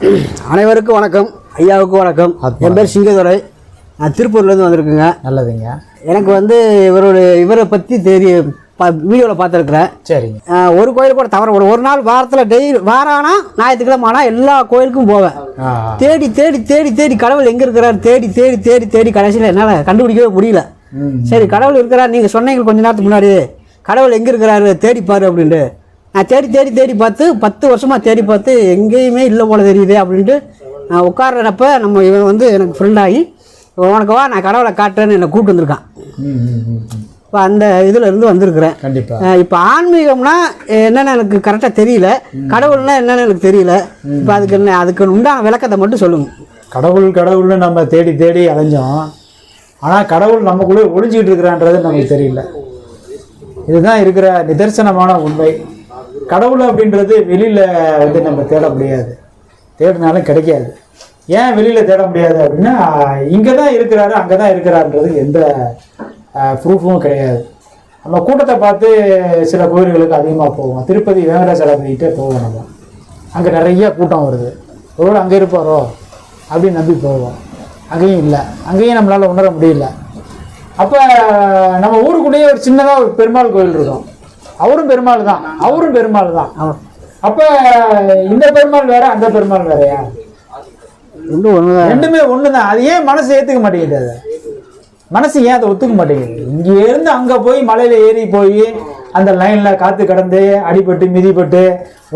அனைவருக்கும் வணக்கம் ஐயாவுக்கு வணக்கம். என் பேர் சிங்கதுரை. நான் திருப்பூர்லேருந்து வந்திருக்குங்க. நல்லதுங்க. எனக்கு வந்து இவருடைய இவரை பற்றி தெரிய வீடியோவில் பார்த்துருக்குறேன். சரிங்க. ஒரு கோயில் கூட தவற ஒரு ஒரு நாள் வாரத்தில் டெய்லி வாரம் ஆனால் ஞாயிற்றுக்கிழமை ஆனால் எல்லா கோயிலுக்கும் போவேன். தேடி தேடி தேடி தேடி கடவுள் எங்கே இருக்கிறார் தேடி தேடி தேடி தேடி கடைசியில் என்னால் கண்டுபிடிக்கவே முடியல. சரி கடவுள் இருக்கிறார் நீங்கள் சொன்னீங்க கொஞ்ச நேரத்துக்கு முன்னாடி கடவுள் எங்கே இருக்கிறாரு தேடிப்பாரு அப்படின்ட்டு. நான் தேடி தேடி தேடி பார்த்து பத்து வருஷமாக தேடி பார்த்து எங்கேயுமே இல்லை போல தெரியுது அப்படின்ட்டு நான் உட்கார்றப்ப நம்ம இவன் வந்து எனக்கு ஃப்ரெண்டாகி உனக்கு வா நான் கடவுளை காட்டுறேன்னு என்னை கூப்பிட்டு வந்திருக்கான். இப்போ அந்த இதில் இருந்து வந்திருக்கிறேன். கண்டிப்பா. இப்போ ஆன்மீகம்னா என்னென்னு எனக்கு கரெக்டாக தெரியல. கடவுள்னா என்னென்னு எனக்கு தெரியல. இப்போ அதுக்கு என்ன அதுக்கு உண்டான விளக்கத்தை மட்டும் சொல்லுங்கள் கடவுள் கடவுள்னு நம்ம தேடி தேடி அலைஞ்சோம். ஆனால் கடவுள் நமக்குள்ளே ஒளிஞ்சிக்கிட்டு இருக்கிறான்றது நமக்கு தெரியல. இதுதான் இருக்கிற நிதர்சனமான உண்மை. கடவுள் அப்படின்றது வெளியில் வந்து நம்ம தேட முடியாது. தேடினாலும் கிடைக்காது. ஏன் வெளியில் தேட முடியாது அப்படின்னா இங்கே தான் இருக்கிறாரு அங்கே தான் இருக்கிறாருன்றது எந்த ப்ரூஃபும் கிடையாது. நம்ம கூட்டத்தை பார்த்து சில கோயில்களுக்கு அதிகமாக போவோம். திருப்பதி வேங்கடாச்சலபதிக்கிட்டே போவோம் நம்ம. அங்கே நிறைய கூட்டம் வருது. ஒருவேளை அங்கே இருப்பாரோ அப்படின்னு நம்பி போவோம். அங்கேயும் இல்லை. அங்கேயும் நம்மளால் உணர முடியல. அப்போ நம்ம ஊருக்குள்ளேயே ஒரு சின்னதாக ஒரு பெருமாள் கோயில் இருக்கும். அவரும் பெருமாள் தான். அவரும் பெருமாள் தான். அப்போ இந்த பெருமாள் வேற அந்த பெருமாள் வேறயா ரெண்டும் ஒன்று ரெண்டுமே ஒன்று தான் அது ஏன் மனசு ஏற்றுக்க மாட்டேங்குது அதை? மனசு ஏன் அதை ஒத்துக்க மாட்டேங்குது? இங்கே இருந்து அங்கே போய் மலையில் ஏறி போய் அந்த லைனில் காற்று கடந்து அடிபட்டு மிதிப்பட்டு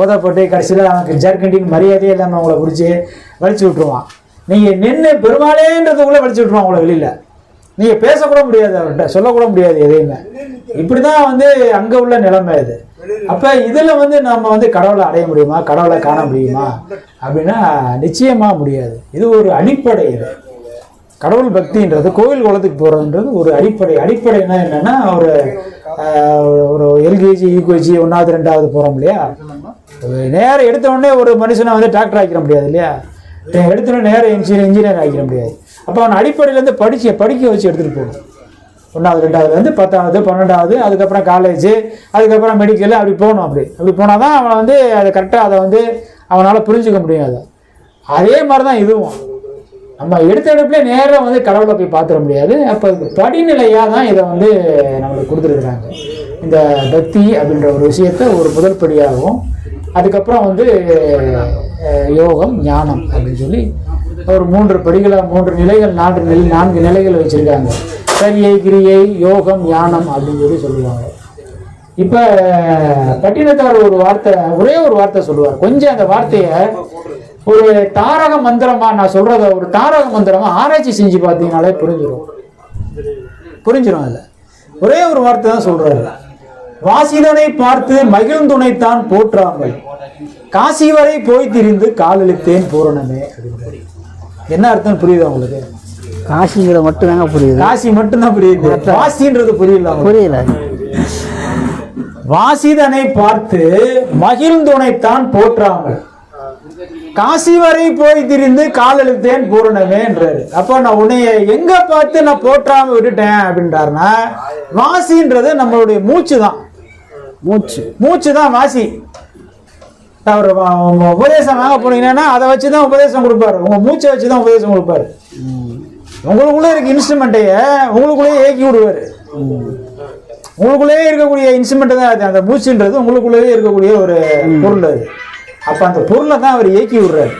உதப்பட்டு கடைசியில் அவனுக்கு ஜர்கண்டின்னு மரியாதையே இல்லாமல் அவங்கள பிடிச்சி வலிச்சு விட்ருவான் நீங்கள் நின்று பெருமாளேன்றதுக்குள்ளே வலிச்சு விட்ருவான் அவங்கள வெளியில். நீங்கள் பேசக்கூட முடியாது அவர்கிட்ட சொல்லக்கூட முடியாது எதையுமே. இப்படி தான் வந்து அங்கே உள்ள நிலைமை இது. அப்போ இதில் வந்து நம்ம வந்து கடவுளை அடைய முடியுமா? கடவுளை காண முடியுமா? அப்படின்னா நிச்சயமாக முடியாது. இது ஒரு அடிப்படை இது. கடவுள் பக்தின்றது கோவில் குளத்துக்கு போகிறதுன்றது ஒரு அடிப்படை. அடிப்படைனா என்னன்னா ஒரு ஒரு எல்கேஜி யூகேஜி ஒன்றாவது ரெண்டாவது போகிறோம் இல்லையா? நேரம் எடுத்த உடனே ஒரு மனுஷனை வந்து டாக்டர் ஆக்கிட முடியாது இல்லையா? எடுத்த நேரம் இன்ஜினியர் இன்ஜினியர் ஆக்கிட முடியாது. அப்போ அவன் அடிப்படையிலேருந்து படிச்சு படிக்க வச்சு எடுத்துகிட்டு போகணும். ஒன்றாவது ரெண்டாவதுலேருந்து பத்தாவது பன்னெண்டாவது அதுக்கப்புறம் காலேஜ் அதுக்கப்புறம் மெடிக்கல் அப்படி போகணும் அப்படி. அப்படி போனால் தான் அவன் வந்து அதை கரெக்டாக அதை வந்து அவனால் புரிஞ்சுக்க முடியாது. அதே மாதிரி தான் இதுவும். நம்ம எடுத்த எடுப்புலேயே நேராக வந்து கடவுளை போய் பார்த்துட முடியாது. அப்போ படிநிலையாக தான் இதை வந்து நம்மளுக்கு கொடுத்துருக்குறாங்க. இந்த பக்தி அப்படின்ற ஒரு விஷயத்த ஒரு முதல் படியாகவும் அதுக்கப்புறம் வந்து யோகம் ஞானம் அப்படின்னு சொல்லி ஒரு மூன்று படிகளை மூன்று நிலைகள் நான்கு நிலை நான்கு நிலைகள் வச்சுருக்காங்க. சரியை கிரியை யோகம் ஞானம் அப்படின்னு சொல்லி சொல்லுவாங்க. இப்போ பட்டினத்தார் ஒரு வார்த்தை ஒரே ஒரு வார்த்தை சொல்லுவார். கொஞ்சம் அந்த வார்த்தையை ஒரு தாரக மந்திரமா நான் சொல்றத ஒரு தாரக மந்திரமா ஆராய்ச்சி செஞ்சு பார்த்தீங்கனாலே புரிஞ்சிடும் புரிஞ்சிடும் அதில். ஒரே ஒரு வார்த்தை தான் சொல்றாரு. வாசிதனை பார்த்து மகிழ்ந்துணைத்தான் போற்றாமல் காசி வரை போய் திரிந்து காலளித்தேன் பூரணமே. என்ன அர்த்தம் புரியுதா உங்களுக்கு? காசிங்கிறது மட்டும் தாங்க புரியுது. காசி மட்டும்தான் புரியுது. வாசின்றது புரியல. புரியல. வாசிதனை பார்த்து மகிழ்ந்துணைத்தான் போற்றாமல் காசி வரை போய் திரிந்து காலெழுத்தேன் பூரணமேன்றாரு அப்போ நான் உன்னைய எங்க பார்த்து நான் போற்றாம விட்டுட்டேன் அப்படின்றாருன்னா வாசின்றது நம்மளுடைய மூச்சு தான் மூச்சு. மூச்சு தான் வாசி அவர் உங்க உபதேசம் வாங்க போனீங்கன்னா அதை வச்சு தான் உபதேசம் கொடுப்பாரு. உங்க மூச்சை வச்சு தான் உபதேசம் கொடுப்பாரு. உங்களுக்குள்ளே இருக்க இன்ஸ்ட்ருமெண்ட்டையே உங்களுக்குள்ளேயே ஏக்கி விடுவாரு. உங்களுக்குள்ளேயே இருக்கக்கூடிய இன்ஸ்ட்ருமெண்ட் தான் அது. அந்த மூச்சுன்றது உங்களுக்குள்ளேயே இருக்கக்கூடிய ஒரு பொருள் அது. அப்போ அந்த பொருளை தான் அவர் இயக்கி விடுறாரு.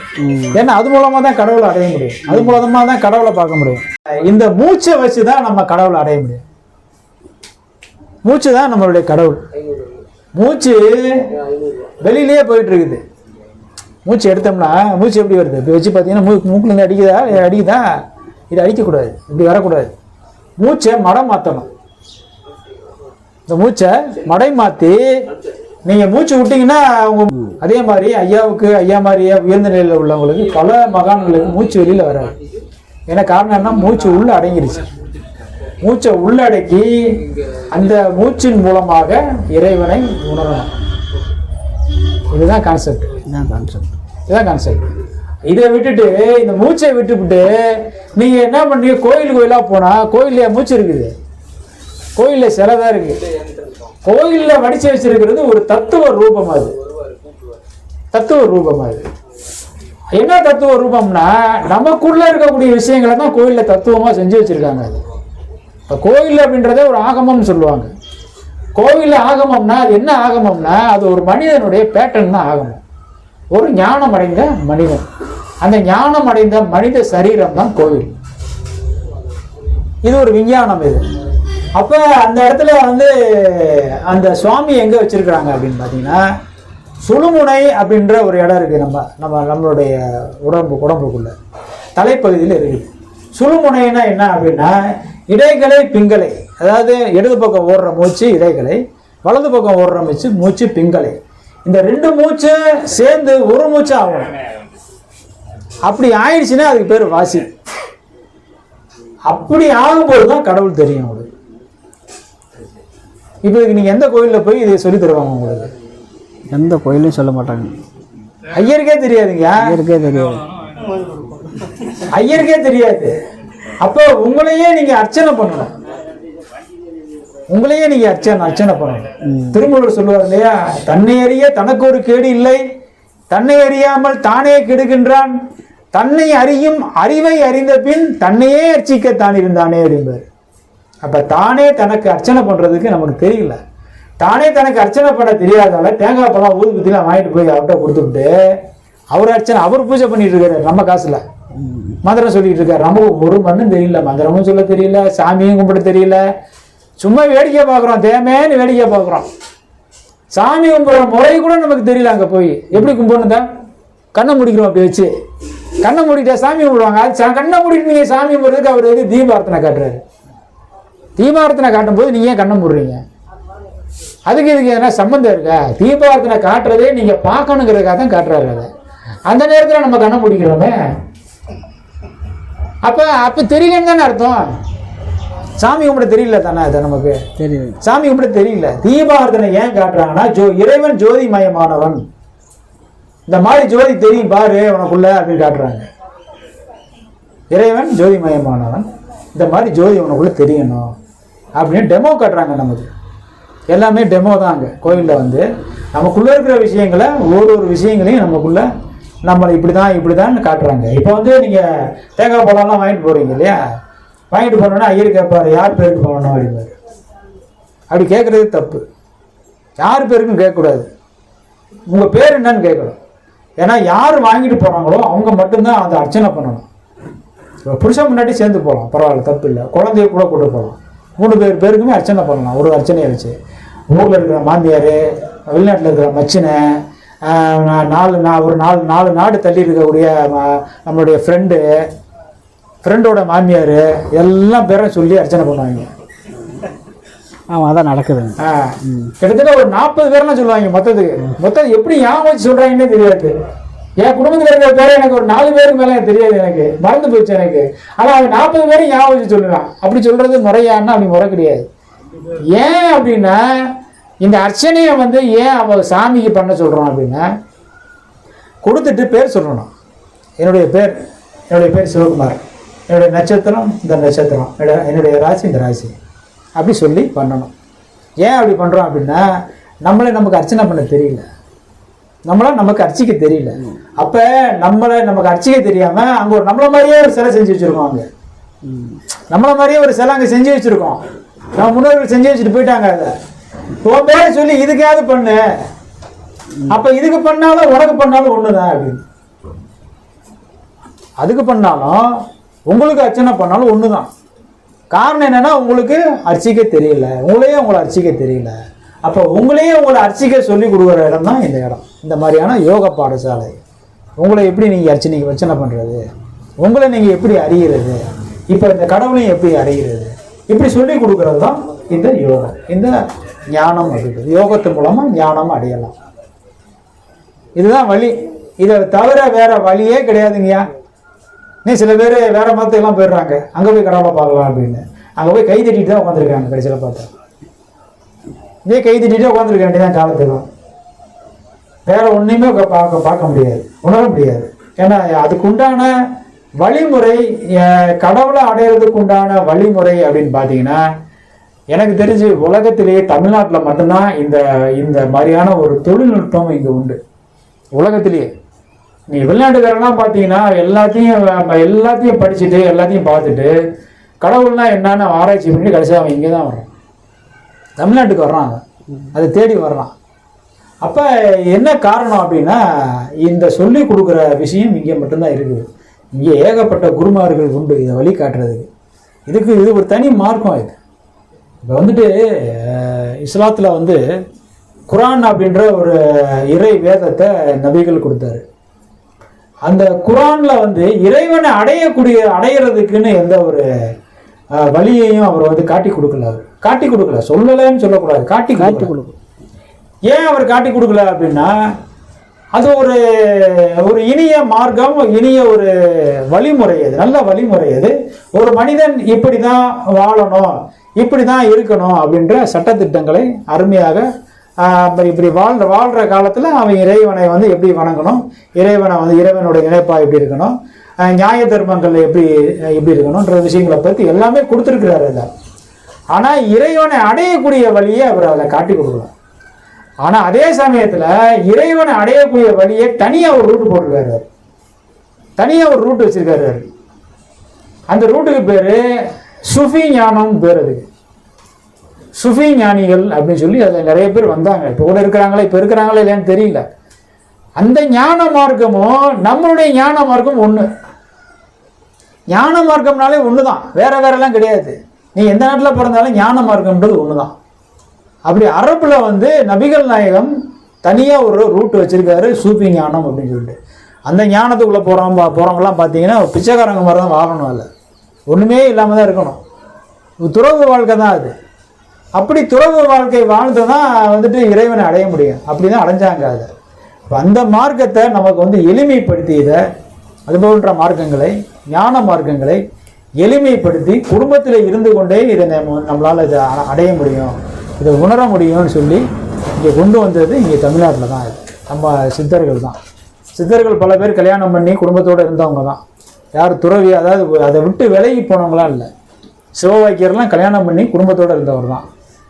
ஏன்னா அது மூலமாக தான் கடவுளை அடைய முடியும். அது மூலமாக தான் கடவுளை பார்க்க முடியும். இந்த மூச்சை வச்சு தான் நம்ம கடவுளை அடைய முடியும். மூச்சு தான் நம்மளுடைய கடவுள். மூச்சு வெளியிலேயே போயிட்டு இருக்குது மூச்சு எடுத்தோம்னா மூச்சு எப்படி வருது? இப்போ வச்சு பார்த்தீங்கன்னா மூ மூக்கில் அடிக்குதா? அடிக்குதா? இது அடிக்கக்கூடாது. இப்படி வரக்கூடாது. மூச்சை மடம் மாற்றணும் இந்த மூச்சை மடை மாற்றி நீங்கள் மூச்சு விட்டிங்கன்னா அவங்க அதே மாதிரி ஐயாவுக்கு ஐயா மாதிரியே உயர்ந்த நிலையில் உள்ளவங்களுக்கு பல மகான்களுக்கு மூச்சு வெளியில் வராது. ஏன்னா காரணம் என்ன மூச்சு உள்ளே அடங்கிருச்சு. மூச்சை உள்ளடக்கி அந்த மூச்சின் மூலமாக இறைவனை உணரணும். இதுதான் கான்செப்ட் இதுதான் கான்செப்ட் இதுதான் கான்செப்ட் இதை விட்டுட்டு இந்த மூச்சை விட்டுவிட்டு நீங்க என்ன பண்ணீங்க கோயில் கோயிலா போனா கோயில்ல மூச்சு இருக்குது. கோயில்ல சிலை தான் இருக்கு. கோயில்ல வடிச்சு வச்சிருக்கிறது ஒரு தத்துவ ரூபம் அது. தத்துவ ரூபம் அது. என்ன தத்துவ ரூபம்னா நமக்குள்ள இருக்கக்கூடிய விஷயங்களை தான் கோயில்ல தத்துவமா செஞ்சு வச்சிருக்காங்க அது. இப்போ கோயில் அப்படின்றதே ஒரு ஆகமம்னு சொல்லுவாங்க. கோவில்ல ஆகமம்னா அது என்ன ஆகமம்னா அது ஒரு மனிதனுடைய பேட்டர்ன் தான் ஆகமம். ஒரு ஞானம் அடைந்த மனிதன். அந்த ஞானம் அடைந்த மனித சரீரம் தான் கோவில். இது ஒரு விஞ்ஞானம் இது. அப்போ அந்த இடத்துல வந்து அந்த சுவாமி எங்கே வச்சிருக்கிறாங்க அப்படின்னு பார்த்தீங்கன்னா சுழுமுனை அப்படின்ற ஒரு இடம் இருக்குது நம்ம நம்ம நம்மளுடைய உடம்பு உடம்புக்குள்ள. தலைப்பகுதியில் இருக்குது. சுழுமுனைனா என்ன அப்படின்னா இடைகளை பிங்களை. அதாவது இடது பக்கம் ஓடுற மூச்சு இடைகளை வலது பக்கம் ஓடுற மூச்சு மூச்சு பிங்களை. இந்த ரெண்டு மூச்சு சேர்ந்து ஒரு மூச்சு ஆகணும். அப்படி ஆயிடுச்சுன்னா அதுக்கு பேர் வாசி. அப்படி ஆகும்போது தான் கடவுள் தெரியும் உங்களுக்கு. இப்போ நீங்கள் எந்த கோயிலில் போய் இதை சொல்லி தருவாங்க உங்களுக்கு? எந்த கோயிலையும் சொல்ல மாட்டாங்க. ஐயருக்கே தெரியாதுங்க. இருக்கே தெரியாது. ஐயருக்கே தெரியாது. அப்போ உங்களையே நீங்க அர்ச்சனை பண்ணணும். உங்களையே நீங்க அர்ச்சனை அர்ச்சனை பண்ணணும். திருமூலர் சொல்லுவார் இல்லையா? தன்னை அறிய தனக்கு ஒரு கேடு இல்லை. தன்னை அறியாமல் தானே கெடுகின்றான். தன்னை அறியும் அறிவை அறிந்த பின் தன்னையே அர்ச்சிக்கத்தான் இருந்தானே அப்படிம்பார். அப்ப தானே தனக்கு அர்ச்சனை பண்றதுக்கு நமக்கு தெரியல. தானே தனக்கு அர்ச்சனை பண்ண தெரியாதால தேங்காய் பழம் ஊதுபத்திலாம் வாங்கிட்டு போய் அவர்கிட்ட கொடுத்துட்டு அவர் அர்ச்சனை அவர் பூஜை பண்ணிட்டு இருக்காரு நம்ம காசுல. மந்திரம் சொல்லிட்டு இருக்காரு. நமக்கு ஒரு மண்ணும் தெரியல. மந்திரமும் சொல்ல தெரியல. சாமியும் கும்பிட தெரியல. சும்மா வேடிக்கை பார்க்குறோம். தேமேன்னு வேடிக்கை பார்க்குறோம். சாமி கும்பிட்ற முறை கூட நமக்கு தெரியல அங்கே போய். எப்படி கும்பிடணுதா கண்ணை முடிக்கிறோம் அப்படி வச்சு. கண்ணை மூடிட்டா சாமி கும்பிடுவாங்க. அது கண்ணை மூடிட்டு நீங்கள் சாமி கும்பிட்றதுக்கு அவர் வந்து தீபார்த்தனை காட்டுறாரு? தீபார்த்தனை காட்டும் போது நீங்கள் ஏன் கண்ணை மூடுறீங்க? அதுக்கு இதுக்கு எதனா சம்மந்தம் இருக்கா? தீபார்த்தனை காட்டுறதே நீங்கள் பார்க்கணுங்கிறதுக்காக தான் காட்டுறாரு அதை. அந்த நேரத்தில் நம்ம கண்ணை முடிக்கிறோமே. அப்ப அப்ப தெரியலன்னு தானே அர்த்தம்? சாமி கும்பிட தெரியல தானே அது நமக்கு? தெரியுது சாமி கும்பிட தெரியல. தீபார்த்தனை ஏன் காட்டுறாங்கன்னா ஜோ இறைவன் ஜோதிமயமானவன். இந்த மாதிரி ஜோதி தெரியும் பாரு உனக்குள்ள அப்படின்னு காட்டுறாங்க. இறைவன் ஜோதிமயமானவன். இந்த மாதிரி ஜோதி உனக்குள்ள தெரியணும். அப்படின்னு டெமோ காட்டுறாங்க நமக்கு. எல்லாமே டெமோ தான் அங்கே கோயிலில் வந்து. நமக்குள்ள இருக்கிற விஷயங்களை ஒரு ஒரு விஷயங்களையும் நமக்குள்ள நம்மளை இப்படி தான் இப்படி தான் காட்டுறாங்க. இப்போ வந்து நீங்கள் தேங்காய் பழம்லாம் வாங்கிட்டு போகிறீங்க இல்லையா? வாங்கிட்டு போனோன்னா ஐயர் கேட்பார் யார் பேருக்கு போகணும் அப்படிம்பாரு அப்படி கேட்குறது தப்பு. யார் பேருக்கும் கேட்கக்கூடாது. உங்கள் பேர் என்னன்னு கேட்கணும். ஏன்னா யார் வாங்கிட்டு போகிறாங்களோ அவங்க மட்டும்தான் அதை அர்ச்சனை பண்ணணும். இப்போ புருஷன் முன்னாடி சேர்ந்து போகலாம் பரவாயில்ல தப்பு இல்லை. குழந்தைய கூட கூட்டு போகலாம். மூணு பேர் பேருக்குமே அர்ச்சனை பண்ணலாம் ஒரு அர்ச்சனையை வச்சு. ஊரில் இருக்கிற மாமியார் வெளிநாட்டில் இருக்கிற மச்சினை நாலு நான் ஒரு நாலு நாலு நாடு தள்ளி இருக்கக்கூடிய நம்மளுடைய ஃப்ரெண்டு ஃப்ரெண்டோட மாமியார் எல்லாம் பேரும் சொல்லி அர்ச்சனை பண்ணுவாங்க. ஆமாம் அதான் நடக்குதுங்க. கிட்டத்தட்ட ஒரு நாற்பது பேர்லாம் சொல்லுவாங்க மொத்தத்துக்கு. மொத்தம் எப்படி ஞாபகம் வச்சு சொல்றாங்கன்னே தெரியாது. என் குடும்பத்துல இருக்கிற பேர் எனக்கு ஒரு நாலு பேருக்கு மேல தெரியாது எனக்கு. மறந்து போச்சு எனக்கு. ஆனா அவன் நாற்பது பேரும் ஞாபகம் வச்சு சொல்லுவான். அப்படி சொல்றது முறையான்னா அப்படி முறை கிடையாது. ஏன் அப்படின்னா இந்த அர்ச்சனையை வந்து ஏன் அவ சாமிக்கு பண்ண சொல்றோம் அப்படின்னா கொடுத்துட்டு பேர் சொல்லணும். என்னுடைய பேர் என்னுடைய பேர் சிவகுமார். என்னுடைய நட்சத்திரம் இந்த நட்சத்திரம். என்னுடைய- என்னுடைய ராசி இந்த ராசி. அப்படி சொல்லி பண்ணணும். ஏன் அப்படி பண்ணுறோம் அப்படின்னா நம்மளை நமக்கு அர்ச்சனை பண்ண தெரியல. நம்மள நமக்கு அர்ச்சிக்க தெரியல. அப்போ நம்மளை நமக்கு அர்ச்சிக்க தெரியாமல் அங்கே ஒரு நம்மள மாதிரியே ஒரு சிலை செஞ்சு வச்சுருக்கோம் அங்கே. நம்மள மாதிரியே ஒரு சிலை அங்கே செஞ்சு வச்சுருக்கோம். நம்ம முன்னோர்கள் செஞ்சு வச்சுட்டு போயிட்டாங்க அதை உன் பேரை சொல்லி இதுக்காவது பண்ணு. அப்ப இதுக்கு பண்ணாலும் உனக்கு பண்ணாலும் ஒண்ணுதான் அப்படின்னு அதுக்கு பண்ணாலும் உங்களுக்கு அர்ச்சனை பண்ணாலும் ஒண்ணுதான். காரணம் என்னன்னா உங்களுக்கு அர்ச்சிக்க தெரியல. உங்களையே உங்களை அர்ச்சிக்க தெரியல. அப்போ உங்களையே உங்களை அர்ச்சிக்க சொல்லி கொடுக்குற இடம் தான் இந்த இடம். இந்த மாதிரியான யோக பாடசாலை. உங்களை எப்படி நீங்க அர்ச்சனைக்கு வச்சனை பண்றது? உங்களை நீங்க எப்படி அறிகிறது இப்போ இந்த கடவுளையும் எப்படி அறிகிறது இப்படி சொல்லி கொடுக்கறது தான் இந்த யோகம். இந்த ஞானம் அப்படின்றது யோகத்தின் மூலமாக ஞானம் அடையலாம். இதுதான் வழி. இதை தவிர வேற வழியே கிடையாதுங்கய்யா நீ சில பேர் வேற மதத்துக்கெல்லாம் போயிடுறாங்க. அங்கே போய் கடவுளை பார்க்கலாம் அப்படின்னு. அங்கே போய் கை தட்டிட்டு தான் உட்காந்துருக்காங்க கடைசியில் பார்த்தா. இதே கை தட்டிட்டு உட்காந்துருக்க வேண்டியதான் காலத்துக்கும் வேற ஒன்றையுமே பார்க்க பார்க்க முடியாது. உணர முடியாது. ஏன்னா அதுக்கு உண்டான வழிமுறை கடவுளை அடையிறதுக்கு உண்டான வழிமுறை அப்படின்னு பார்த்தீங்கன்னா எனக்கு தெரிஞ்சு உலகத்திலேயே தமிழ்நாட்டில் மட்டும்தான் இந்த இந்த மாதிரியான ஒரு தொழில்நுட்பம் இங்கே உண்டு. உலகத்திலேயே? நீ வெளிநாட்டுக்காரெல்லாம் பார்த்தீங்கன்னா எல்லாத்தையும் நம்ம எல்லாத்தையும் படிச்சுட்டு எல்லாத்தையும் பார்த்துட்டு கடவுள்னா என்னன்னு ஆராய்ச்சி பண்ணி கடைசியாக அவன் இங்கே தான் வர்றான். தமிழ்நாட்டுக்கு வர்றான் அவன். அதை தேடி வர்றான். அப்போ என்ன காரணம் அப்படின்னா இந்த சொல்லி கொடுக்குற விஷயம் இங்கே மட்டும்தான் இருக்குது. இங்கே ஏகப்பட்ட குருமார்கள் உண்டு இதை வழி காட்டுறதுக்கு இதுக்கு இது ஒரு தனி மார்க்கம் இது. இப்போ வந்துட்டு இஸ்லாத்தில் வந்து குரான் அப்படின்ற ஒரு இறை வேதத்தை நபிகள் கொடுத்தாரு. அந்த குரான்ல வந்து இறைவனை அடையக்கூடிய அடையிறதுக்குன்னு எந்த ஒரு வழியையும் அவர் வந்து காட்டி கொடுக்கல. அவர் காட்டி கொடுக்கல. சொல்லலைன்னு சொல்லக்கூடாது. காட்டி காட்டி கொடுக்கும் ஏன் அவர் காட்டி கொடுக்கல அப்படின்னா அது ஒரு ஒரு இனிய மார்க்கம் இனிய ஒரு வழிமுறை அது. நல்ல வழிமுறை அது. ஒரு மனிதன் இப்படி தான் வாழணும். இப்படி தான் இருக்கணும் அப்படின்ற சட்டத்திட்டங்களை அருமையாக இப்படி வாழ்ற வாழ்கிற காலத்தில் அவன் இறைவனை வந்து எப்படி வணங்கணும்? இறைவனை வந்து இறைவனுடைய இணைப்பாக எப்படி இருக்கணும்? நியாய தர்மங்கள் எப்படி எப்படி இருக்கணும்ன்ற விஷயங்களை பற்றி எல்லாமே கொடுத்துருக்கிறாரு அதில் ஆனால் இறைவனை அடையக்கூடிய வழியை அவர் அதில் காட்டி கொடுக்குறார் ஆனால் அதே சமயத்தில் இறைவனை அடையக்கூடிய வழியை தனியாக ஒரு ரூட்டு போட்டிருக்காரு தனியாக ஒரு ரூட் வச்சிருக்காரு அவர். அந்த ரூட்டுக்கு பேர் சுஃபி ஞானம் பேர் அதுக்கு சுஃபி ஞானிகள் அப்படின்னு சொல்லி அதில் நிறைய பேர் வந்தாங்க. இப்போ கூட இருக்கிறாங்களா இப்போ இருக்கிறாங்களா இல்லையான்னு தெரியல. அந்த ஞான மார்க்கமும் நம்மளுடைய ஞான மார்க்கம் ஒன்று ஞான மார்க்கம்னாலே ஒன்று தான் வேற வேறெல்லாம் கிடையாது. நீ எந்த நாட்டில் பிறந்தாலும் ஞான மார்க்கம்ன்றது ஒன்று தான் அப்படி அரபில் வந்து நபிகள் நாயகம் தனியாக ஒரு ரூட் வச்சிருக்காரு சூஃபி ஞானம் அப்படின்னு சொல்லிட்டு. அந்த ஞானத்துக்குள்ளே போகிறவங்க போகிறவங்கலாம் பார்த்தீங்கன்னா பிச்சைக்காரங்க மாதிரி தான் வாழணும் அதில். ஒன்றுமே இல்லாமல் தான் இருக்கணும். துறவு வாழ்க்கை தான் அது. அப்படி துறவு வாழ்க்கை வாழ்ந்து தான் வந்துட்டு இறைவனை அடைய முடியும். அப்படி தான் அடைஞ்சாங்க அதை. அந்த மார்க்கத்தை நமக்கு வந்து எளிமைப்படுத்தியத அது போன்ற மார்க்கங்களை ஞான மார்க்கங்களை எளிமைப்படுத்தி குடும்பத்தில் இருந்து கொண்டே இதை நம்மளால் இதை அ- அடைய முடியும். இதை உணர முடியும்னு சொல்லி இங்கே கொண்டு வந்தது இங்கே தமிழ்நாட்டில் தான் இது. நம்ம சித்தர்கள் தான். சித்தர்கள் பல பேர் கல்யாணம் பண்ணி குடும்பத்தோடு இருந்தவங்க தான் யார் துறவி அதாவது அதை விட்டு விலகி போனவங்களாம் இல்லை. சிவவாக்கியர்லாம் கல்யாணம் பண்ணி குடும்பத்தோடு இருந்தவர் தான்.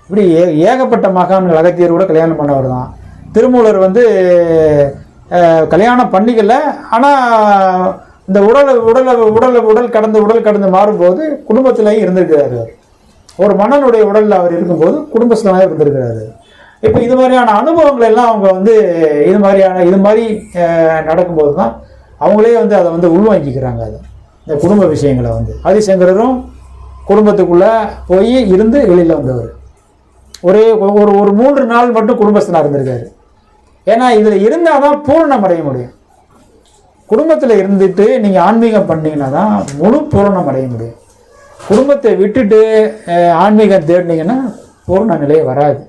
இப்படி ஏ ஏகப்பட்ட மகான்கள் அகத்தியர் கூட கல்யாணம் பண்ணவர் தான். திருமூலர் வந்து கல்யாணம் பண்ணிக்கல. ஆனால் இந்த உடலை உடலை உடலை உடல் கடந்து உடல் கடந்து மாறும்போது குடும்பத்திலேயே இருந்திருக்கிறாரு அவர். ஒரு மன்னனுடைய உடலில் அவர் இருக்கும்போது குடும்பஸ்தனாக இருந்திருக்கிறாரு. இப்போ இது மாதிரியான அனுபவங்கள் எல்லாம் அவங்க வந்து இது மாதிரியான இது மாதிரி நடக்கும்போது தான் அவங்களே வந்து அதை வந்து உள்வாங்கிக்கிறாங்க அதை. இந்த குடும்ப விஷயங்களை வந்து. ஆதிசங்கரரும் குடும்பத்துக்குள்ளே போய் இருந்து வெளியில் வந்தவர். ஒரே ஒரு ஒரு மூன்று நாள் மட்டும் குடும்பஸ்தனாக இருந்திருக்காரு. ஏன்னா இதில் இருந்தால் தான் பூரணம் அடைய முடியும். குடும்பத்தில் இருந்துட்டு நீங்கள் ஆன்மீகம் பண்ணிங்கன்னா தான் முழு பூரணம் அடைய முடியும். குடும்பத்தை விட்டுட்டு ஆன்மீகம் தேடினீங்கன்னா பூரண நிலை வராது.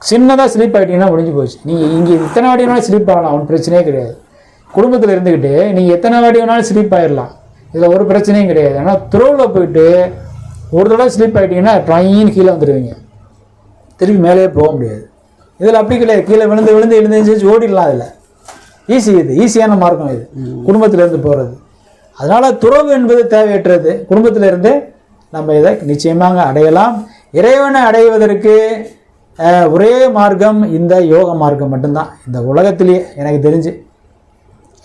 சின்னதாக ஸ்லீப் ஆகிட்டீங்கன்னா முடிஞ்சு போச்சு. நீங்கள் இங்கே இத்தனை வாட்டினாலும் ஸ்லீப் ஆகலாம். ஒன்றும் பிரச்சனையே கிடையாது. குடும்பத்தில் இருந்துக்கிட்டு நீங்கள் எத்தனை வாட்டி வேணாலும் ஸ்லீப் ஆயிடலாம் இதில் ஒரு பிரச்சனையும் கிடையாது. ஆனால் துறவில் போயிட்டு ஒரு தடவை ஸ்லீப் ஆகிட்டீங்கன்னா ட்ரைன்னு கீழே வந்துடுவீங்க. திருப்பி மேலேயே போக முடியாது. இதில் அப்படி கிடையாது. கீழே விழுந்து விழுந்து எழுந்து எழுந்து ஓடிடலாம் அதில் ஈஸி இது. ஈஸியான மார்க்கம் இது. குடும்பத்துல இருந்து போகிறது அதனால துறவு என்பது தேவையற்றது. குடும்பத்தில் இருந்து நம்ம இதை நிச்சயமாக அடையலாம். இறைவனை அடைவதற்கு ஒரே மார்க்கம் இந்த யோக மார்க்கம் மட்டும்தான். இந்த உலகத்திலேயே எனக்கு தெரிஞ்சு.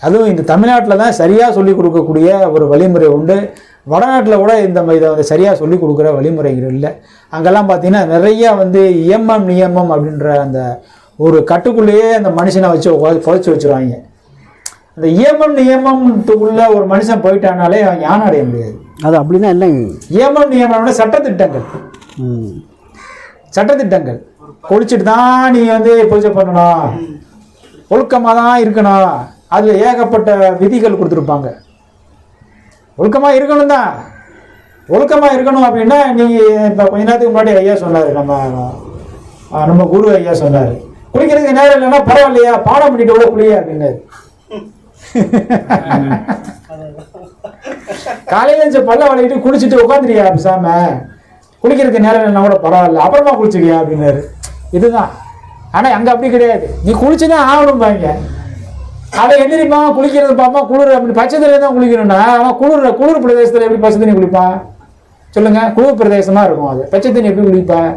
அதுவும் இந்த தமிழ்நாட்டில் தான் சரியாக சொல்லிக் கொடுக்கக்கூடிய ஒரு வழிமுறை உண்டு. வடநாட்டில் கூட இந்த இதை வந்து சரியாக சொல்லிக் கொடுக்குற வழிமுறைகள் இல்லை. அங்கெல்லாம் பார்த்தீங்கன்னா நிறைய வந்து இயமம் நியமம் அப்படின்ற அந்த ஒரு கட்டுக்குள்ளேயே அந்த மனுஷனை வச்சு புதைச்சி வச்சுருவாங்க. அந்த இயமம் நியமத்துக்குள்ள ஒரு மனுஷன் போயிட்டானாலே அவன் ஞானம் அடைய முடியாது. அது அப்படின்னா என்னங்க இயமம் நியமனம்னா சட்டத்திட்டங்கள். சட்டத்திட்டங்கள். குளிச்சுட்டு தான் நீ வந்து பூஜை பண்ணணும். ஒழுக்கமாக தான் இருக்கணும். அதில் ஏகப்பட்ட விதிகள் கொடுத்துருப்பாங்க. ஒழுக்கமாக இருக்கணும் தான் ஒழுக்கமாக இருக்கணும் அப்படின்னா நீங்கள் இப்போ கொஞ்ச நேரத்துக்கு முன்னாடி ஐயா சொன்னார் நம்ம நம்ம குரு ஐயா சொன்னார். குளிக்கிறதுக்கு நேரம் இல்லைன்னா பரவாயில்லையா பாடம் பண்ணிட்டு கூட குளியா அப்படின்னாரு. காலையில எழுந்து பல்ல வளையிட்டு குளிச்சுட்டு உட்காந்துருக்கியா பேசாம? குளிக்கிறதுக்கு நேரம் இல்லைன்னா கூட பரவாயில்ல அப்புறமா குளிச்சுக்கியா அப்படின்னாரு. இதுதான். ஆனா அங்கே அப்படி கிடையாது. நீ குளிச்சுதான் ஆகணும்பாங்க. அதை எந்திரிப்பா குளிக்கிறது பாப்பா குளிர் அப்படி பச்சை தண்ணியை தான் குளிக்கணும்னா அவன் குளிர் குளிர் பிரதேசத்தில் எப்படி பச்சை தண்ணி குளிப்பான் சொல்லுங்க. குளிர் பிரதேசமா இருக்கும் அது. பச்சை தண்ணி எப்படி குளிப்பான்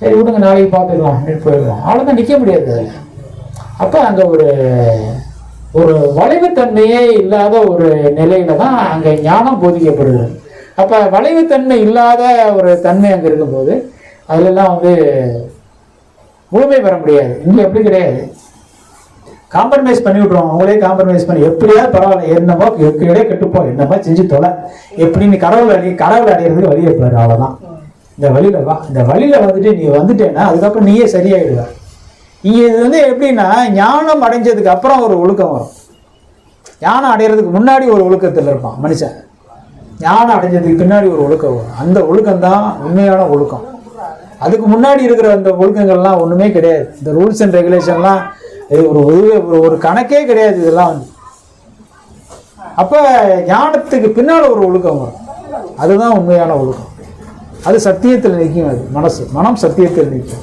சரி விடுங்க நாளைக்கு பார்த்துக்கலாம். அப்படின்னு போயிடுவோம் அவ்வளோதான் நிற்க முடியாது. அப்போ அங்கே ஒரு ஒரு வளைவுத்தன்மையே இல்லாத ஒரு நிலையில தான் அங்கே ஞானம் போதிக்கப்படுது. அப்போ வளைவுத்தன்மை இல்லாத ஒரு தன்மை அங்கே இருக்கும்போது அதுலலாம் வந்து முழுமை பெற முடியாது. இங்கே எப்படி கிடையாது. காம்ப்ரமைஸ் பண்ணி விட்ருவோம் அவங்களே காம்ப்ரமைஸ் பண்ணி எப்படியாவது பரவாயில்ல என்னமோ எப்படியே கெட்டுப்போ என்னமோ செஞ்சு தொலை. எப்படின்னு கடவுள் அடி கடவுள் அடையிறதுக்கு வழி இருப்பாரு அவ்வளோதான் இந்த வழியில வா இந்த வழியில வந்துட்டு நீ வந்துட்டேன்னா அதுக்கப்புறம் நீயே சரியாயிடுவ. இங்கே இது வந்து எப்படின்னா ஞானம் அடைஞ்சதுக்கு அப்புறம் ஒரு ஒழுக்கம் வரும். ஞானம் அடைகிறதுக்கு முன்னாடி ஒரு ஒழுக்கத்தில் இருப்பான் மனுஷன். ஞானம் அடைஞ்சதுக்கு பின்னாடி ஒரு ஒழுக்கம் வரும். அந்த ஒழுக்கம் தான் உண்மையான ஒழுக்கம். அதுக்கு முன்னாடி இருக்கிற அந்த ஒழுக்கங்கள்லாம் ஒண்ணுமே கிடையாது. இந்த ரூல்ஸ் அண்ட் ரெகுலேஷன்லாம் இது ஒரு ஒரு- ஒரு- கணக்கே கிடையாது இதெல்லாம். வந்து அப்ப ஞானத்துக்கு பின்னால் ஒரு ஒழுக்கம் வரும். அதுதான் உண்மையான ஒழுக்கம். அது சத்தியத்தில் நிற்கும் அது மனசு. மனம் சத்தியத்தில் நிற்கும்.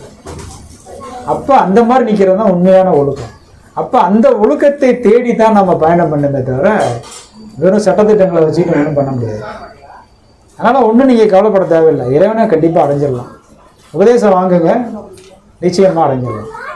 அப்ப அந்த மாதிரி நிற்கிறது தான் உண்மையான ஒழுக்கம். அப்ப அந்த ஒழுக்கத்தை தேடி தான் நம்ம பயணம் பண்ணுமே தவிர வெறும் சட்டத்திட்டங்களை வச்சுட்டு ஒன்றும் பண்ண முடியாது. அதனால ஒன்றும் நீங்க கவலைப்பட தேவையில்லை. இறைவனை கண்டிப்பா அடைஞ்சிடலாம். உபதேசம் வாங்குங்க. நிச்சயமா அடைஞ்சிடலாம்.